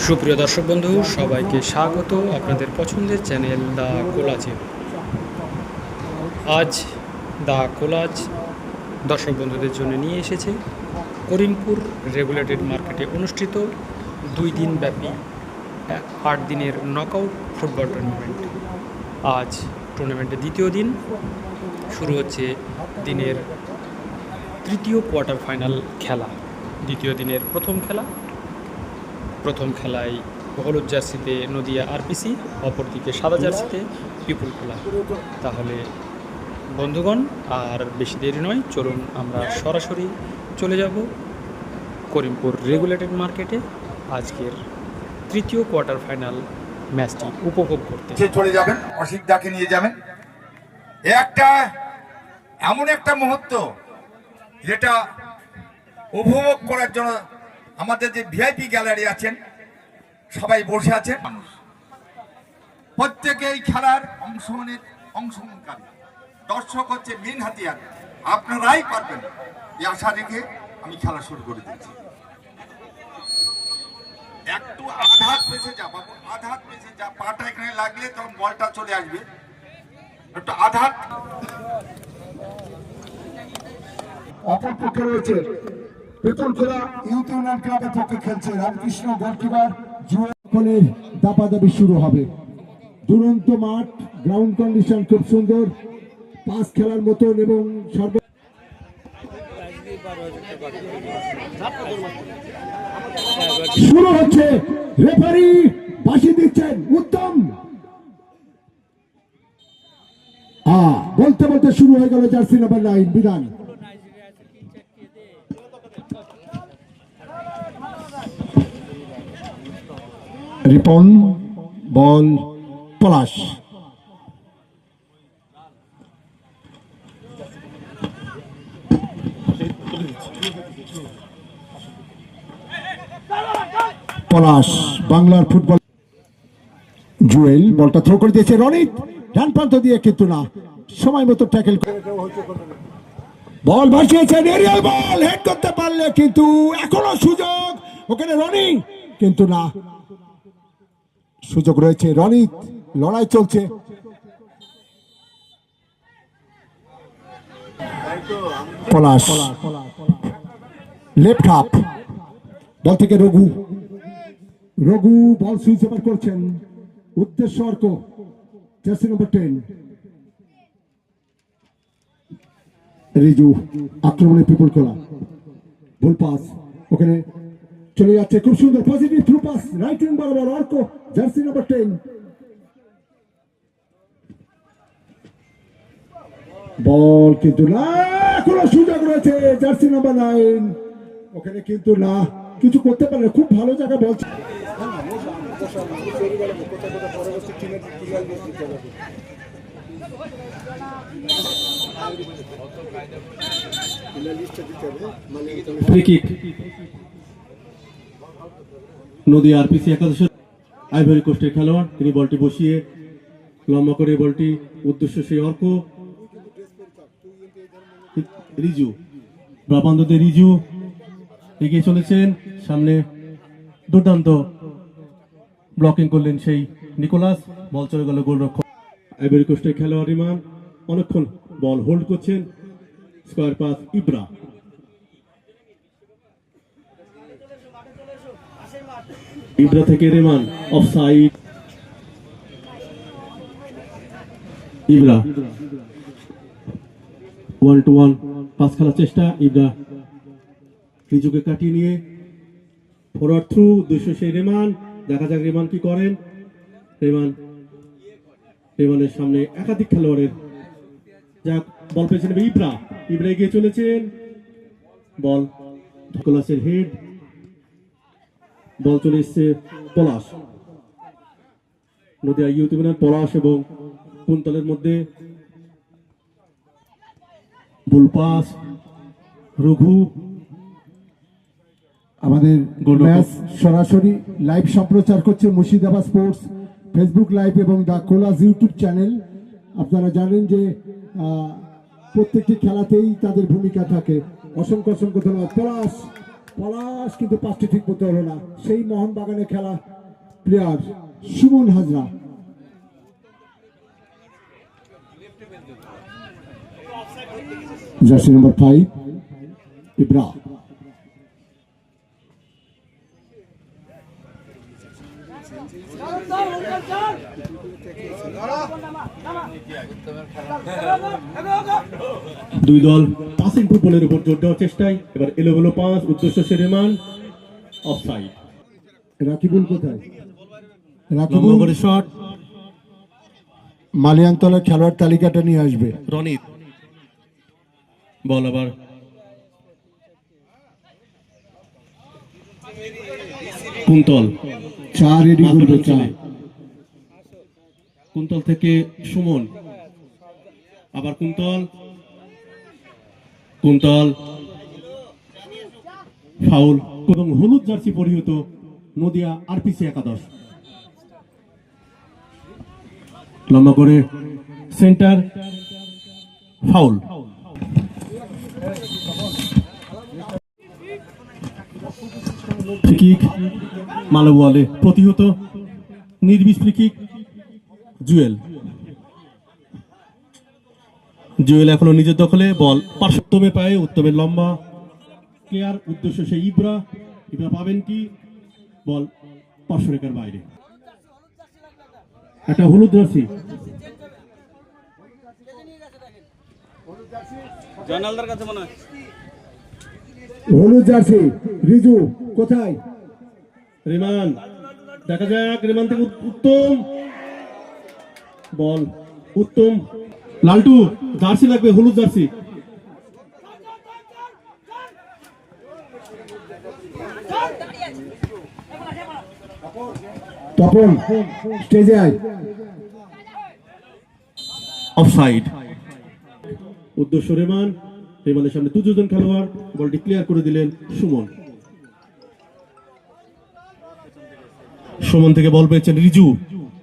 সুপ্রিয় দর্শক বন্ধু, সবাইকে স্বাগত আপনাদের পছন্দের চ্যানেল দ্য কোলাজে। আজ দ্য কোলাজ দর্শক বন্ধুদের জন্য নিয়ে এসেছে করিমপুর রেগুলেটেড মার্কেটে অনুষ্ঠিত দুই দিন ব্যাপী আট দিনের নকআউট ফুটবল টুর্নামেন্ট আজ টুর্নামেন্টের দ্বিতীয় দিন। শুরু হচ্ছে দিনের তৃতীয় কোয়ার্টার ফাইনাল খেলা। দ্বিতীয় দিনের প্রথম খেলা। প্রথম খেলায় হলুদ জার্সিতে নদিয়া আরপিসি, অপরদিকে সাদা জার্সিতে পিপুল খোলা তাহলে বন্ধুগণ, আর বেশি দেরি নয়, চলুন আমরা সরাসরি চলে যাব করিমপুর রেগুলেটেড মার্কেটে। আজকের তৃতীয় কোয়ার্টার ফাইনাল ম্যাচটি উপভোগ করতে। চলে যাবেন অসিকদাকে নিয়ে যাবেন। একটা এমন একটা মুহূর্ত, যেটা উপভোগ করার জন্য আমাদের যে ভিআইপি গ্যালারি আছেন সবাই বসে আছেন। মানুষ। প্রত্যেকে এই খেলার অংশগ্রহণের অংশগ্রহণকারী দর্শক হচ্ছে মেন হাতিয়ার। আপনারাই পারবেন। এই আশা রেখে আমি খেলা শুরু করে দিচ্ছি। একটু আঘাত পেছে যা বাবু আঘাত পেছে যা। পাটা এখানে লাগলে তখন বলটা চলে আসবে। একটু আঘাত অপর পক্ষে রয়েছে পেতলখোলা ইউথ ইউনিয়ন ক্লাবের পক্ষে খেলছে রামকৃষ্ণ গোলকিপার জুয়েলের দাপাদাপি শুরু হবে। দুরন্ত মাঠ গ্রাউন্ড কন্ডিশন খুব সুন্দর, পাস খেলার মতন এবং সর্ব শুরু হচ্ছে রেফারি বাসি দিচ্ছেন, উত্তম। বলতে বলতে শুরু হয়ে গেল জার্সি নাম্বার নাইন, বিধান। রিপন বল পলাশ। পলাশ, বাংলার ফুটবল জুয়েল, বলটা থ্রো করে দিয়েছে রনিত। ডান প্রান্ত দিয়ে কিন্তু না সময় মতো ট্যাকেল বল ভাসিয়েছেন এরিয়াল বল। হেড করতে পারলে কিন্তু এখনও সুযোগ। ওখানে রনি কিন্তু না সুযোগ রয়েছে রনিত লড়াই চলছে। পলাশ লেফট হাফ বল থেকে Raghu. Raghu ball switch over করছেন। উদ্দেশ্য Arko jersey number ten Riju, আক্রমণে পিপুল খোলা। ভুল পাস ওখানে চলে যাচ্ছে। খুব সুন্দর positive through pass right wing বরাবর Arka jersey number ten ball কিন্তু না এখনও সুযোগ রয়েছে জার্সি নাম্বার নাইন ওখানে কিন্তু না, কিছু করতে পারলে খুব ভালো জায়গা বলছে ফ্রি কিক নদী আরপিসি একাদশের আইভরি কোস্টের খেলোয়াড়। তিনি বলটি বসিয়ে লম্বা করে বলটি উদ্দেশ্য সেই অর্ক। রিজু ব্রাবান্দতে রিজু এগিয়ে চলেছেন। সামনে দুর্দান্ত ব্লকিং করলেন সেই নিকোলাস। বল চলে গেল গোলরক্ষক। আইভরি কোস্টের খেলোয়াড় ইমান অনেকক্ষণ বল হোল্ড করছেন স্কোয়ার পাস ইব্রা। ইব্রা থেকে Reman offside Ibra one two one pass খেলার চেষ্টা ইব্রা রিজুকে কাটিয়ে নিয়ে ফরওয়ার্ড থ্রু দুশো সেই রেমান দেখা যাক রেমান কি করেন। রেমান রেমানের সামনে একাধিক খেলোয়াড়ের। যাক, বল পেয়েছেন ইব্রা ইব্রা এগিয়ে চলেছেন। বল ধকলাসের হেড বল চলে এসছে পলাশ। নদিয়া ইউথ ইউনিয়ন পলাশ এবং কুন্তলের মধ্যে বুলপাস রঘু। আমাদের। ম্যাচ সরাসরি লাইভ সম্প্রচার করছে মুর্শিদাবাদ স্পোর্টস ফেসবুক লাইভ এবং দ্য কোলাজ ইউটিউব চ্যানেল। আপনারা জানেন যে আহ, প্রত্যেকটি খেলাতেই তাদের ভূমিকা থাকে। অসংখ্য অসংখ্য ধন্যবাদ। পলাশ! পলাশ, কিন্তু পাঁচটি ঠিক মতো হলো না। সেই মোহনবাগানের খেলা player Suman Hazra. Jersey number five Ibra. দুই দল পাসিং ফুটবলের উপর জোর দেওয়ার চেষ্টায়। এবার এলোমেলো পাস উদ্দেশ্য সেরেমান অফসাইড রাকিবুল কোথায়? রাকিবুল? করে শট মালিয়ানতলা খেলোয়াড় তালিকাটা নিয়ে আসবে। রনিত। বল আবার। কুন্তল। চা রেডি করবে চা। কুন্তল থেকে সুমন। আবার কুন্তল। কুন্তল। ফাউল। এবং হলুদ জার্সি পরিহিত নদিয়া আরপিসি একাদশ। লম্বা করে সেন্টার। ফাউল। ফ্রিকিক মালওয়ালে প্রতিহত। নির্বিষ ফ্রিকিক জুয়েল। জুয়েল এখনও নিজের দখলে বল পার্শ্ব পায়ে উত্তমের লম্বা। ক্লিয়ার উদ্দেশ্য সেই ইব্রা। ইব্রা পাবেন কি? বল পার্শ্ব রেখার বাইরে। একটা হলুদ জার্সি। জয়নালদার কাছে মনে হয়। হলুদ জার্সি। রিজু কোথায়? রিমান দেখা যাক রিমান থেকে উত্তম। বল। উত্তম। লালটু, জার্সি লাগবে, হলুদ জার্সি। তপন, স্টেজে আয়। অফসাইড। উদ্দেশ্য রেমান রেমানের সামনে দুজন খেলোয়াড়, বলটি ক্লিয়ার করে দিলেন সুমন। সুমন থেকে বল পেয়েছেন রিজু।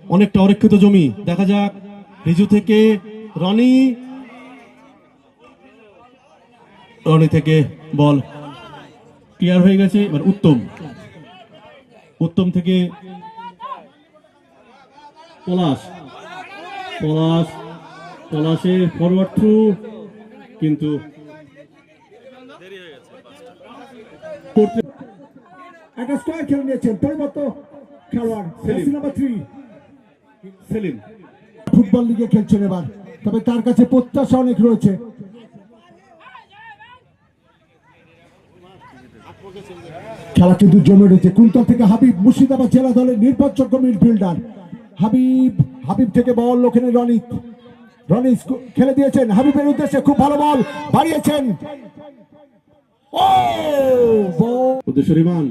অনেকটা অরক্ষিত জমি। দেখা যাক রিজু থেকে রনি। রনি থেকে বল। ক্লিয়ার হয়ে গেছে এবার উত্তম। উত্তম থেকে পলাশ। পলাশ পলাশের ফরওয়ার্ড থ্রু কিন্তু একটা স্কোয়ার খেলে নিয়েছেন পরিবর্তন খেলোয়াড়। নাম্বার থ্রি সেলিম, ফুটবল লিগে খেলছেন এবার। তবে তার কাছে প্রত্যাশা অনেক রয়েছে। খেলা কিন্তু জমে রয়েছে কুন্তল থেকে হাবিব, মুর্শিদাবাদ জেলা দলের নির্ভরযোগ্য মিডফিল্ডার। হাবিব হাবিব থেকে বল ওখানে রনিত। রনিত খেলে দিয়েছেন। হাবিবের উদ্দেশ্যে খুব ভালো বল বাড়িয়েছেন। রিমান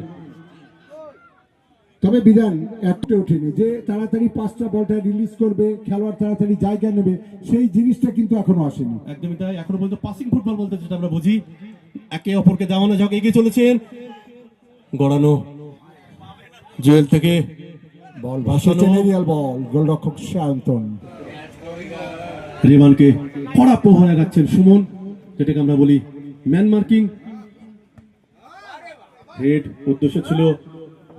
তবে বিধান একটা ওঠেনি যে তাড়াতাড়ি পাঁচটা বলটা রিলিজ করবে খেলোয়াড় তাড়াতাড়ি জায়গা নেবে সেই জিনিসটা কিন্তু এখনও আসেনি। একদমই তাই। এখনও পর্যন্ত পাসিং ফুটবল বলতে যেটা আমরা বুঝি একে অপরকে দেওয়ানো যাক এগিয়ে চলেছেন। গড়ানো জুয়েল থেকে বল এরিয়াল বল গোলরক্ষক সায়ন্তন রিমানকে কড়া প্রহার রাখছেন সুমন যেটাকে আমরা বলি ম্যান মার্কিং হেড উদ্দেশ্য ছিল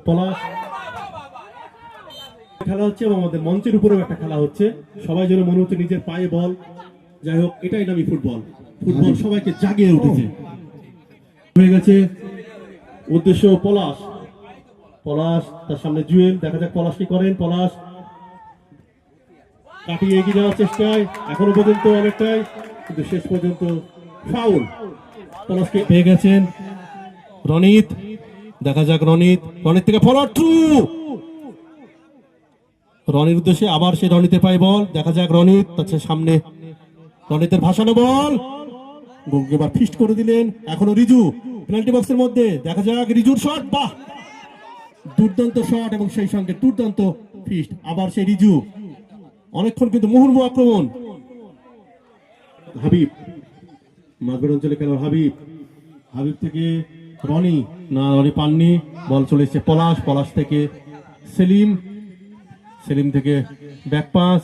পলাশ খেলা হচ্ছে এবং আমাদের মঞ্চের উপরেও একটা খেলা হচ্ছে। সবাই যেন মনে হচ্ছে নিজের পায়ে বল। যাই হোক, এটাই নামি ফুটবল। ফুটবল সবাইকে জাগিয়ে উঠেছে। হয়ে গেছে উদ্দেশ্য পলাশ। পলাশ, তার সামনে জুয়েল। দেখা যাক পলাশ কি করেন। পলাশ কাটিয়ে এগিয়ে যাওয়ার চেষ্টায়। এখনও পর্যন্ত অনেকটাই, কিন্তু শেষ পর্যন্ত ফাউল। পলাশকে পেয়ে গেছেন রনিত। দেখা যাক রনিত। রনিত থেকে ফরওয়ার্ড থ্রু! রনির উদ্দেশ্যে আবার সে রনিতে পায় বল। দেখা যাক রনিত তার সামনে রনিতের ভাসানো বল। গোলকিপার ফিস্ট করে দিলেন এখনও রিজু। পেনাল্টি বক্সের মধ্যে, দেখা যাক রিজুর শট, বাহ! দুর্দান্ত শট এবং সেই সঙ্গে দুর্দান্ত ফিস্ট। আবার সেই রিজু। অনেকক্ষণ কিন্তু মুহুর্মুহ আক্রমণ। হাবিব, মাঝবের অঞ্চলে খেলোয়াড় হাবিব। হাবিব থেকে রনি। না, রনি পাননি। বল চলে এসছে পলাশ। পলাশ থেকে সেলিম। সেলিম থেকে ব্যাক পাস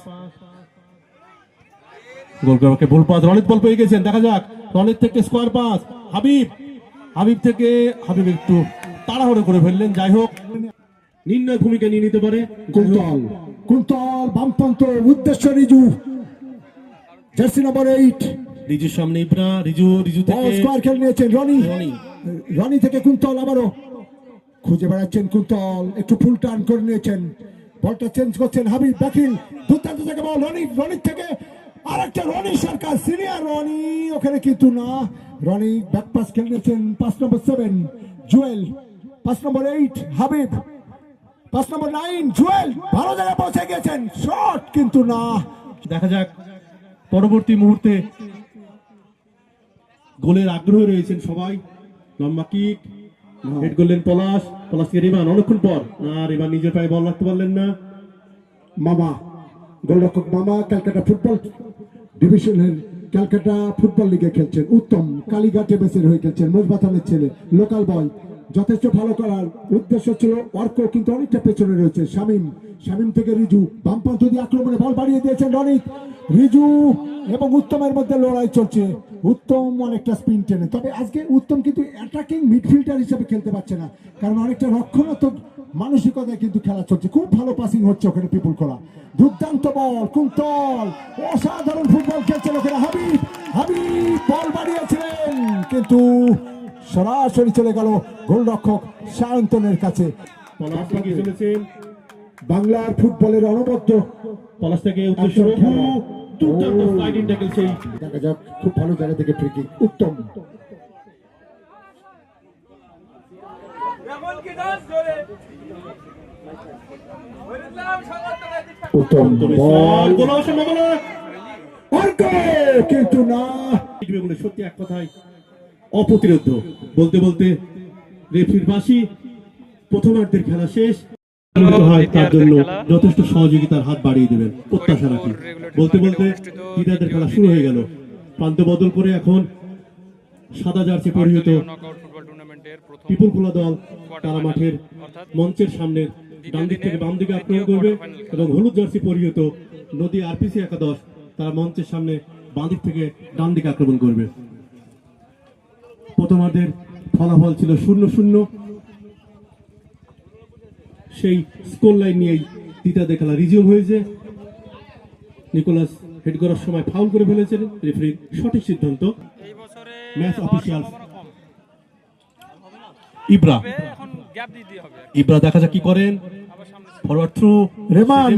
গোলকিপারকে ভুল পাস রনিত বল পেয়ে গেছেন দেখা যাক। রনিত থেকে স্কোয়ার পাস হাবিব। হাবিব থেকে হাবিব একটু তাড়াহুড়ো করে ফেললেন যাই হোক। নির্ণয় ভূমিকা নিয়ে নিতে পারে কুন্তল। কুন্তল বামপন্থ উদ্দেশ্য রিজু। জার্সি নম্বর এইট রিজুর সামনে ইব্রা রিজু রিজু থেকে স্কোয়ার খেলে নিয়েছেন রনি। রনি। রনি থেকে কুন্তল আবারও। খুঁজে বেড়াচ্ছেন কুন্তল একটু ফুল টার্ন করে নিয়েছেন। বলটা চেঞ্জ করছেন হাবিব, বাকিল, দুর্দান্ত থেকে বল রনি, রনির থেকে আরেকটা রনি সরকার সিনিয়র রনি, ওখানে কিন্তু না। রনি ব্যাক পাস খেলে নিয়েছেন পাঁচ নম্বর সেভেন জুয়েল। পাঁচ নম্বর এইট হাবিব। পাঁচ নম্বর নাইন জুয়েল, ভালো জায়গায় পৌঁছে গেছেন শট কিন্তু না। দেখা যাক, পরবর্তী মুহূর্তে গোলের আগ্রহ রয়েছেন সবাই। লম্বা কিক হেড করলেন পলাশ পলাশকে রিমান, অনেকক্ষণ পর। না, রিমান নিজের পায়ে বল রাখতে পারলেন না। মামা, গোলরক্ষক মামা ক্যালকাটা ফুটবল ডিভিশনের ক্যালকাটা ফুটবল লিগে খেলছেন। উত্তম কালীঘাটে বেসের হয়ে খেলছেন। মোজবাথানের ছেলে, লোকাল বয় যথেষ্ট ভালো করার উদ্দেশ্য ছিল অর্ক কিন্তু অনেকটা পেছনে রয়েছে। শামিম শামিম থেকে রিজু, বামপন্থ দিয়ে আক্রমণে বল বাড়িয়ে দিয়েছেন রনিত। রিজু এবং উত্তমের মধ্যে লড়াই চলছে। উত্তম অনেকটা স্পিন টেনে। তবে আজকে উত্তম কিন্তু অ্যাটাকিং মিডফিল্ডার হিসেবে খেলতে পারছে না। কারণ অনেকটা রক্ষণাত্মক মানসিকতায় কিন্তু খেলা চলছে। খুব ভালো পাসিং হচ্ছে ওখানে পিপুল করা। দুর্দান্ত বল, কুন্তল, অসাধারণ ফুটবল খেলছেন ওখানে হাবিব। হাবিব বল বাড়িয়েছিলেন, কিন্তু সরাসরি চলে গেল গোলরক্ষক সায়ন্তনের কাছে। পলাশ থেকে চলেছেন বাংলার ফুটবলের অনবদ্য পলাশ থেকে উদ্দেশ্য একদম রঘু খেলা। দুর্দান্ত স্লাইডিং ট্যাকল সেই। দেখা যাক খুব ভালো জায়গা থেকে ফ্রি কিক উত্তম। উত্তম বল। গোল সম্ভাবনা। কিন্তু না। বলে সত্যি এক কথায় অপ্রতিরোধ। বলতে বলতে রেফরির বাসি প্রথমার্ধের খেলা শেষ। হয় তার জন্য যথেষ্ট সহযোগিতার হাত বাড়িয়ে দেবেন প্রত্যাশা রাখি। বলতে বলতে ক্রীড়াদের খেলা শুরু হয়ে গেল। প্রান্ত বদল করে এখন সাদা জার্সি পরিহিত পিপুল খোলা দল তারা মাঠের মঞ্চের সামনে ডান দিক থেকে বাম দিকে আক্রমণ করবে এবং হলুদ জার্সি পরিহিত নদী আরপিসি একাদশ তারা মঞ্চের সামনে বাঁ দিক থেকে ডান দিকে আক্রমণ করবে। প্রথমার্ধের ফলাফল ছিল শূন্য শূন্য। সেই স্কোর লাইন নিয়েই দ্বিতীয় খেলা রিজিউম হয়েছে। নিকোলাস হেড করার সময় ফাউল করে ফেলেছেন। রেফারির সঠিক সিদ্ধান্ত। Match official Ibra. তবে এখন গ্যাপ দিতে হবে। আর কি। ইব্রা দেখা যাক কি করেন। Forward through Reman.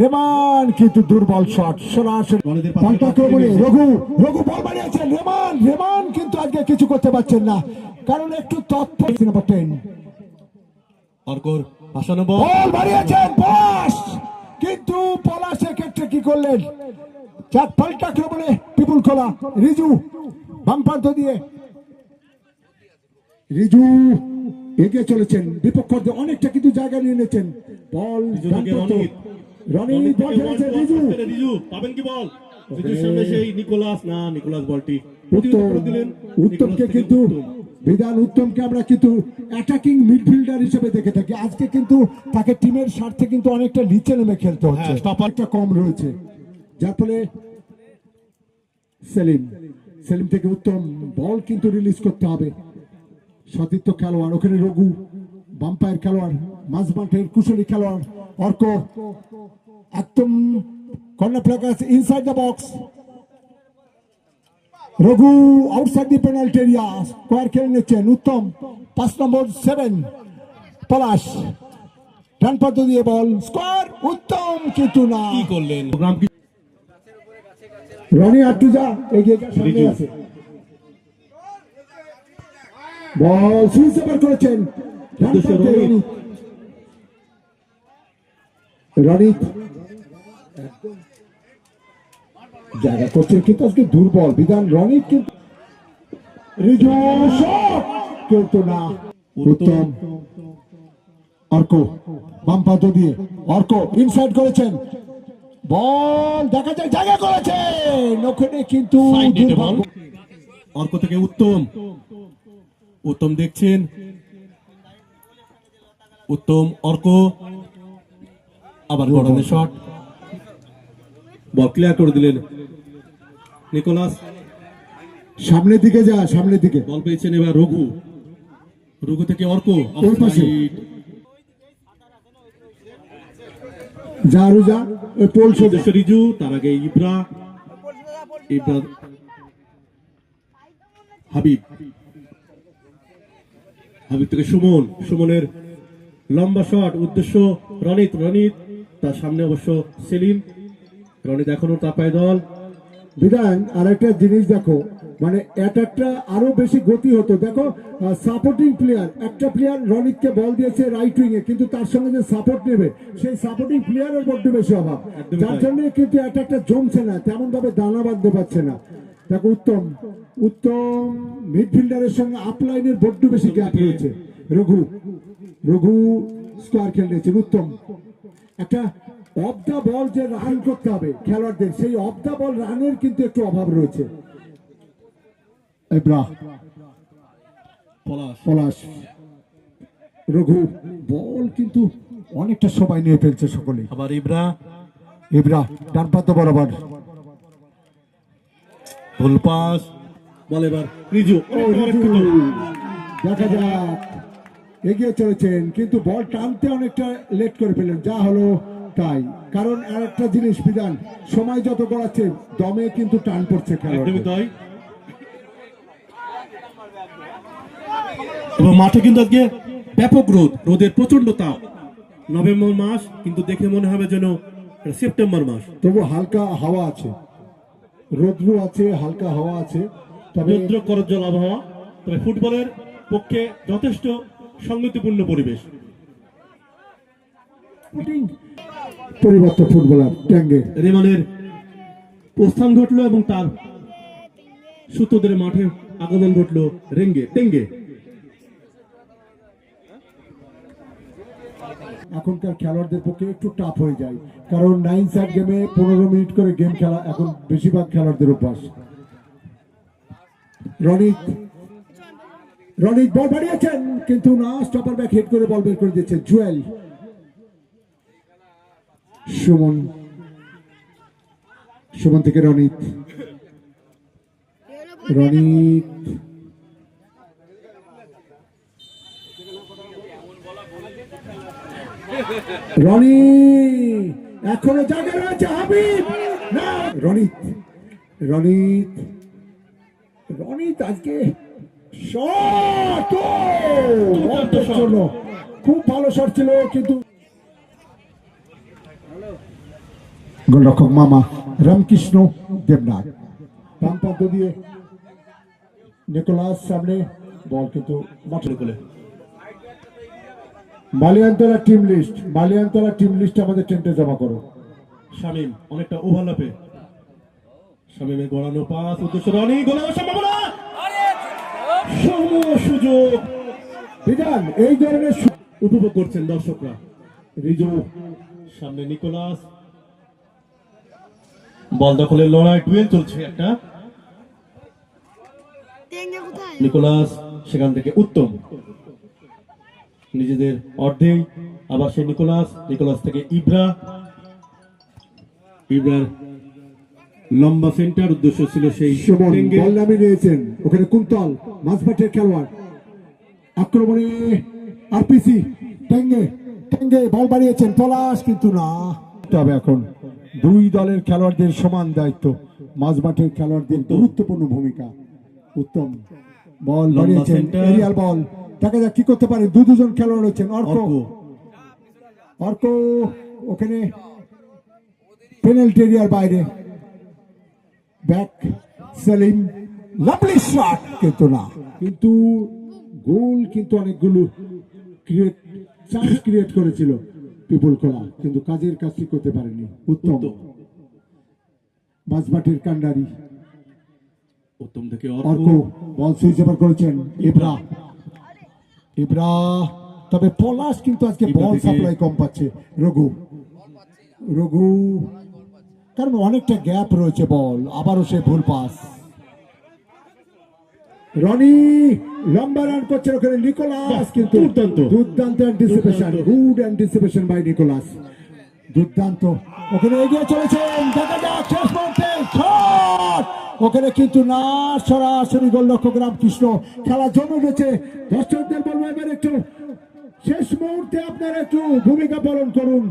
রেমান। কিন্তু দুর্বল শট সরাসরি। রঘু রঘু বল বাড়িয়েছেন রেমান রেমান। কিছু করতে পারছেন না। কারণ একটু তৎপর নাম্বার টেন অর্কর ভাসানো বল বল বাড়িয়েছেন পলাশ কিন্তু পলাশ এক্ষেত্রে কি করলেন? চার পাল্টা পিপুল খোলা। রিজু দিয়ে। রিজু এগিয়ে চলেছেন। বিপক্ষ অনেকটা কিন্তু জায়গা নিয়ে নিয়েছেন। বল রনিত বল রিজু। রিজু। পাবেন কি বল? রিজুর সামনে সেই নিকোলাস। না নিকোলাস বলটি উত্তমকে কিন্তু। বিধান উত্তমকে আমরা কিন্তু অ্যাটাকিং মিডফিল্ডার হিসেবে দেখে থাকি। আজকে কিন্তু তাকে টিমের স্বার্থে কিন্তু অনেকটা নিচে নেমে খেলতে হচ্ছে। হ্যাঁ, stopper- একটা কম রয়েছে। যার ফলে সেলিম সেলিম থেকে উত্তম বল কিন্তু রিলিজ করতে হবে। সতীর্থ খেলোয়াড় ওখানে রঘু বাম্পায়ার খেলোয়াড় মাঝমাঠের কুশলী খেলোয়াড় অর্ক একদম corner flag inside the box Raghu outside the penalty area square খেলে নিচ্ছেন উত্তম পাঁচ নম্বর সেভেন পলাশ। ডান পাত্র দিয়ে বল স্কোয়ার উত্তম কিন্তু না কি করলেন? রনি আট্টুজা এগিয়ে সামনে আছে। বল সুইচ ওভার করেছেন। রনিত। একদম জায়গা করছেন কিন্তু আজকে দুর্বল বিধান রনিত কিন্তু রিজু কিন্তু না। উত্তম। অর্ক বাম পাত্র দিয়ে। অর্ক ইনসাইড করেছেন। বল দেখা যায় জায়গা করেছেন। ওখানে কিন্তু অর্ক থেকে উত্তম। উত্তম দেখছেন। উত্তম অর্ক। আবার গড়নের শট বল ক্লিয়ার করে দিলেন। নিকোলাস সামনের দিকে যা সামনের দিকে। বল পেয়েছেন এবার রঘু। রঘু থেকে অর্ক ওই পাশে। যা আরও ওই পোল রিজু তার আগে ইব্রা। ইব্রা হাবিব। হাবিব থেকে সুমন। সুমনের লম্বা শট উদ্দেশ্য রনিত। রনিত তার সামনে অবশ্য সেলিম। রনিত এখনও তাপায় দল। বিধান আর একটা জিনিস দেখো মানে অ্যাটাকটা আরও বেশি গতি হতো। দেখো সাপোর্টিং প্লেয়ার একটা প্লেয়ার রনিতকে বল দিয়েছে রাইট উইং এ কিন্তু তার সঙ্গে যে সাপোর্ট নেবে সেই সাপোর্টিং প্লেয়ারের বড্ড বেশি অভাব। যার জন্য কিন্তু অ্যাটাকটা জমছে না তেমন ভাবে দানা বাঁধতে পারছে না। দেখো উত্তম উত্তম মিডফিল্ডারের সঙ্গে আপলাইনের বড্ড বেশি গ্যাপ রয়েছে। রঘু রঘু স্কোয়ার খেলেছেন উত্তম একটা অফ দা বল যে রান করতে হবে খেলোয়াড়দের সেই অফ দা বল রানের কিন্তু একটু অভাব রয়েছে। পলাশ। পলাশ। রঘু। বল কিন্তু অনেকটা সময় নিয়ে ফেলছে সকলে আবার ইব্রা এব্রা ডান পাত্র বরাবর। ফুল পাস। বল এবার রিজু। ও, দেখা যাক। এগিয়ে চলেছেন কিন্তু বল টানতে অনেকটা লেট করে ফেলেন যা হলো তাই। কারণ আর একটা জিনিস বিধান সময় যত গড়াচ্ছে দমে কিন্তু টান পড়ছে তাই। এবং মাঠে কিন্তু আজকে ব্যাপক রোদ রোদের প্রচণ্ড তাপ। নভেম্বর মাস কিন্তু দেখে মনে হবে যেন সেপ্টেম্বর মাস। তবু হালকা হাওয়া আছে। রৌদ্র আছে হালকা হাওয়া আছে। তবে রৌদ্র করজ্জল আবহাওয়া। তবে ফুটবলের পক্ষে যথেষ্ট সংগতিপূর্ণ পরিবেশ। পরিবর্তন ফুটবলার ট্যাঙ্গে। রেমানের প্রস্থান ঘটলো এবং তার সূত্রদের মাঠে আগমন ঘটলো রেঙ্গে টেঙ্গে। এখনকার খেলোয়াড়দের পক্ষে একটু টাফ হয়ে যায় কারণ নাইন সাইড গেমে পনেরো মিনিট করে গেম খেলা এখন বেশিরভাগ খেলোয়াড়দের অভ্যাস। রনিত রনিত বল বাড়িয়েছেন কিন্তু না স্টপার ব্যাক হেড করে বল বের করে দিয়েছে জুয়েল। সুমন সুমন থেকে রনিত। রনিত। রনি এখনও জায়গা রয়েছে হাবিব। না রনিত রনিত রনিত আজকে শট খুব ভালো শট ছিল কিন্তু গোলরক্ষক মামা রামকৃষ্ণ দেবনাথ। বাম প্রান্ত দিয়ে নিকোলাস সামনে, বল কিন্তু মাঠের করে Maliyantala team list, Maliyantala team list আমাদের টেন্টে জমা করো। শামিম অনেকটা ওভারল্যাপে শামিমের গড়ানো পাস, উদ্দেশ্য রানি, গোলের সম্ভাবনা সম সুযোগ। বিধান, এই ধরনের উপভোগ করছেন দর্শকরা। রিজু, সামনে নিকোলাস। বল দখলের লড়াই ডুয়েল চলছে একটা। টেঙ্গে নিকোলাস সেখান থেকে উত্তম। নিজেদের অর্ধেই আবার সেই নিকোলাস নিকোলাস থেকে ইব্রা। ইব্রার লম্বা সেন্টার উদ্দেশ্য ছিল সেই। বল নামিয়ে নিয়েছেন ওখানে কুন্তল মাঝমাঠের খেলোয়াড়। আক্রমণে আরপিসি টেঙ্গে টেঙ্গে বল বাড়িয়েছেন পলাশ কিন্তু না। তবে এখন দুই দলের খেলোয়াড়দের সমান দায়িত্ব মাঝমাঠের খেলোয়াড়দের গুরুত্বপূর্ণ ভূমিকা। উত্তম। বল বাড়িয়েছেন। Aerial ball. দেখা যাক কি করতে পারে। দু দুজন খেলোয়াড় রয়েছেন অর্ক। অর্ক। অর্ক ওখানে পেনাল্টি এরিয়ার বাইরে। ব্যাক সেলিম। লাভলি শট কিন্তু না কিন্তু গোল কিন্তু অনেকগুলো ক্রিয়েট চান্স ক্রিয়েট করেছিল। পিপুল খোলা কিন্তু কাজের কাজটি করতে পারেনি। উত্তম। মাঝমাঠের কান্ডারি উত্তম থেকে অর্ক। বল সুইচ ওভার করেছেন ইব্রা ইব্রা তবে পলাশ কিন্তু আজকে বল সাপ্লাই কম পাচ্ছে। রঘু। রঘু। কারণ অনেকটা গ্যাপ রয়েছে বল আবারও সে ভুল পাস রনি লম্বা রান করছেন ওখানে নিকোলাস কিন্তু দুর্দান্ত। দুর্দান্ত anticipation good anticipation by Nicholas. দুর্দান্ত। ওখানে এগিয়ে চলেছেন দেখা যাক শেষ মুহূর্তে শট ওখানে কিন্তু না সরাসরি গোলরক্ষক রামকৃষ্ণ খেলা জমে উঠেছে। দর্শকদের বলব এবার একটু শেষ মুহূর্তে আপনারা একটু ভূমিকা পালন করুন।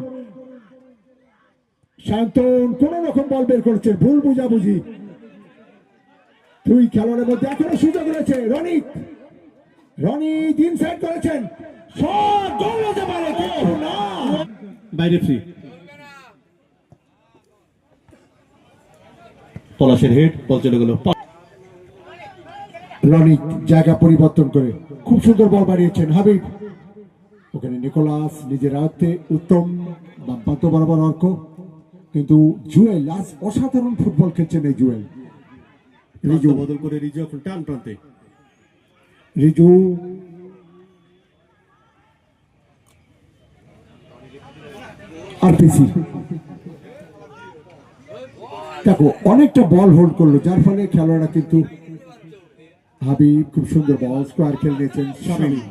শান্তন কোন রকম বল বের করছে ভুল বুঝাবুঝি। দুই খেলোয়াড়ের মধ্যে এখনও সুযোগ রয়েছে। রনিত রনিত ইনসাইড করেছেন। শট গোল হতে পারে কিন্তু না। বাইরে ফ্রি পলাশের হেড বল চলে গেল। রনিত জায়গা পরিবর্তন করে খুব সুন্দর বল বাড়িয়েছেন হাবিব। ওখানে নিকোলাস নিজের আয়ত্তে উত্তম বাম্পান্ত বরাবর অর্ক। কিন্তু জুয়েল আজ অসাধারণ ফুটবল খেলছেন এই জুয়েল। রিজু। বদল করে রিজু এখন টান প্রান্তে। রিজু। আরপিসি। দেখো অনেকটা বল হোল্ড করল যার ফলে খেলোয়াড়রা কিন্তু হাবিব খুব সুন্দর বল স্কোয়ার খেল নিয়েছেন শামিনী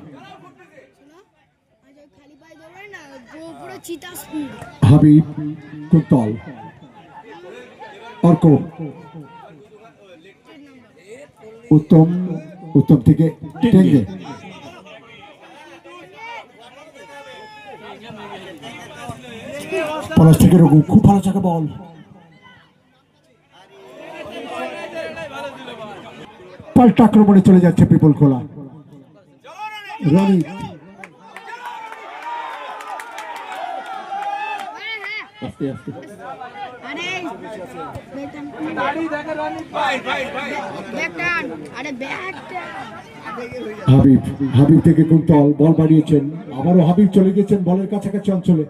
খালি পায়ে ধরবে না পুরো পুরো চিতা স্পিড হাবিব কুন্তল অর্ক। উত্তম উত্তম থেকে টেঙ্গে। পলাশ থেকে রঘু খুব ভালো চাকা বল। পাল্টা আক্রমণে চলে যাচ্ছে পিপল খোলা। রনি আস্তে আস্তে। হাবিব হাবিব থেকে কুন্তল বল বাড়িয়েছেন আবারও হাবিব চলে গেছেন বলের কাছাকাছি অঞ্চলে।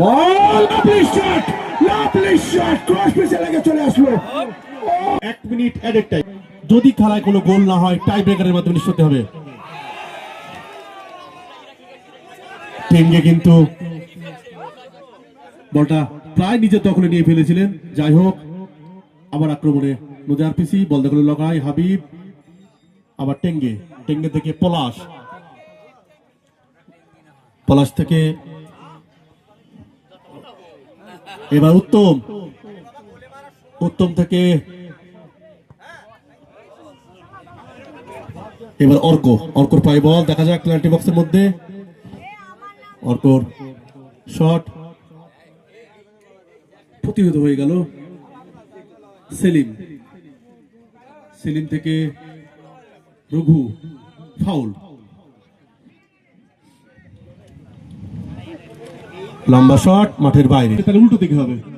Ball shot lovely shot cross পিছে লেগে চলে আসলো। এক মিনিট অ্যাডেড টাইম যদি খেলায় কোনো গোল না হয় টাই ব্রেকারের মাধ্যমে নিশ্চিত হবে। টেঙ্গে কিন্তু বলটা প্রায় নিজের দখলে নিয়ে ফেলেছিলেন। যাই হোক, আবার আক্রমণে নদী আরপিসি, বল দখলে লগায় হাবিব, আবার টেঙ্গে। টেঙ্গে থেকে পলাশ। পলাশ থেকে এবার উত্তম। উত্তম থেকে এবার অর্ক। অর্কর পায়ে বল, দেখা যাক পেনাল্টি বক্সের মধ্যে। অর্কর শট। প্রতিহত হয়ে গেল সেলিম। সেলিম থেকে রঘু ফাউল। লম্বা শট, মাঠের বাইরে। তাহলে উল্টো দিকে হবে।